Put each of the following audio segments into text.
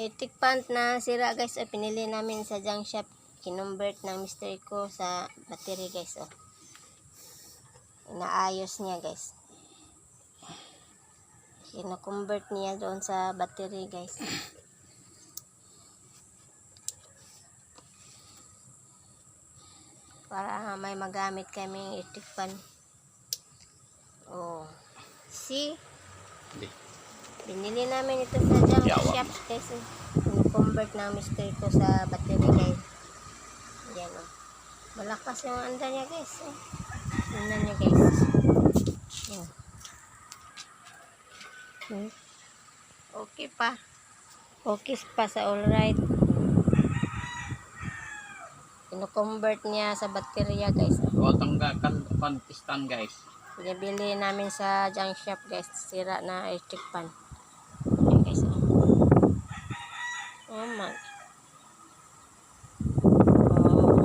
electric pant na sira guys. Oh, pinili namin sa junk shop. Kinumbert ng mystery ko sa battery guys. Oh. Inaayos niya guys. Kinakonvert niya doon sa battery guys. Para may magamit kaming electric pan. Oh. See? Hindi. Binili namin ito sa junk Yawa. shop guys. Kino-convert ng mystery ko sa battery guys. Yan o. Malakas yung anda niya guys. Eh. Tingnan niya guys. Yan. Hmm. Okay pa. Okay pa sa alright. Kino-convert niya sa baterya guys. Huwag kang kan pantistan guys. Binibili namin sa junk shop guys. Sira na electric pan. Ayan guys. Oh, my. Oh.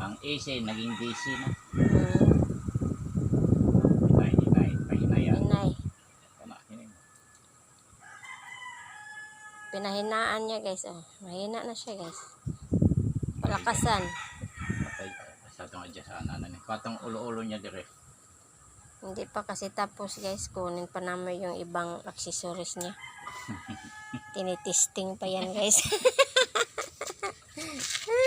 Ang AC naging DC na. Mm. Kana, hinay. Pinahinaan niya guys. Oh. Mahina na siya guys. Palakasan katong adya sa anan katong ulo-ulo niya dire. Hindi pa kasi tapos guys. Kunin pa namin yung ibang accessories niya. Tinitesting pa yan guys.